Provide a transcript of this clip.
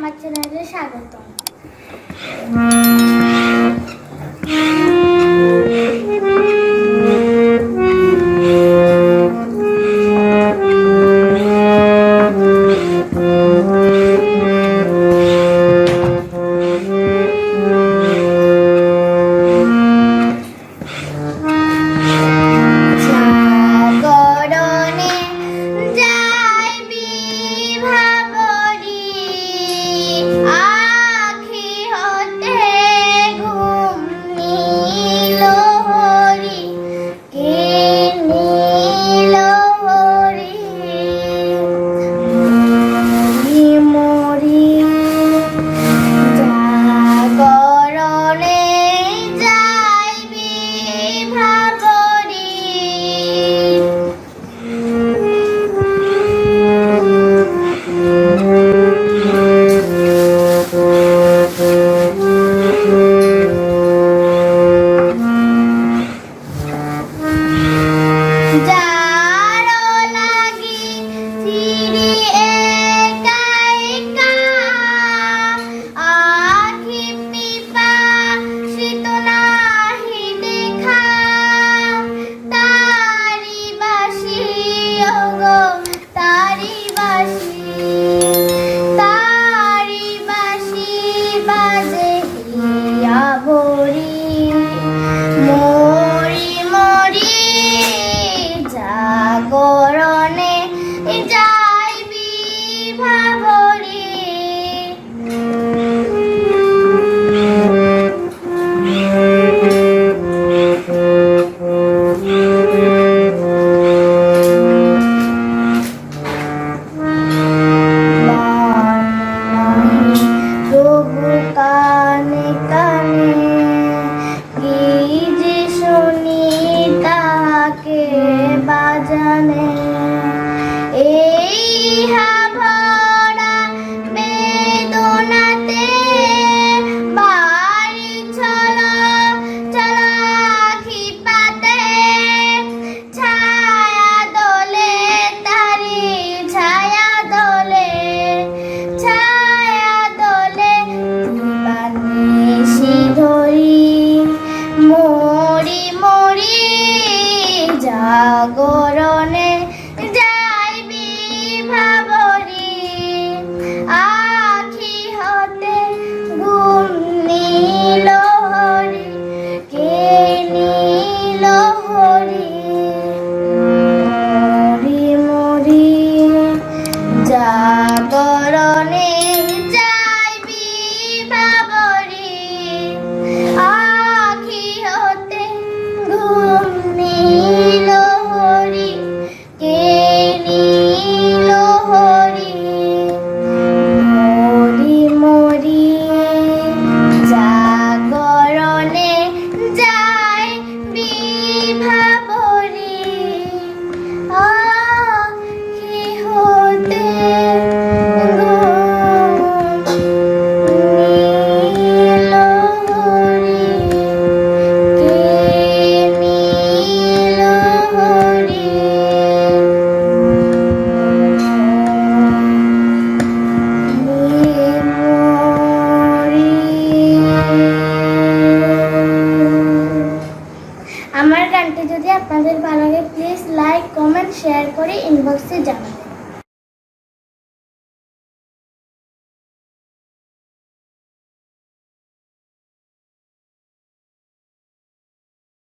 আমার চ্যানেলে স্বাগতম। corone আমার গানটি যদি আপনাদের ভালো লাগে প্লিজ লাইক কমেন্ট শেয়ার করে ইনবক্সে জানান।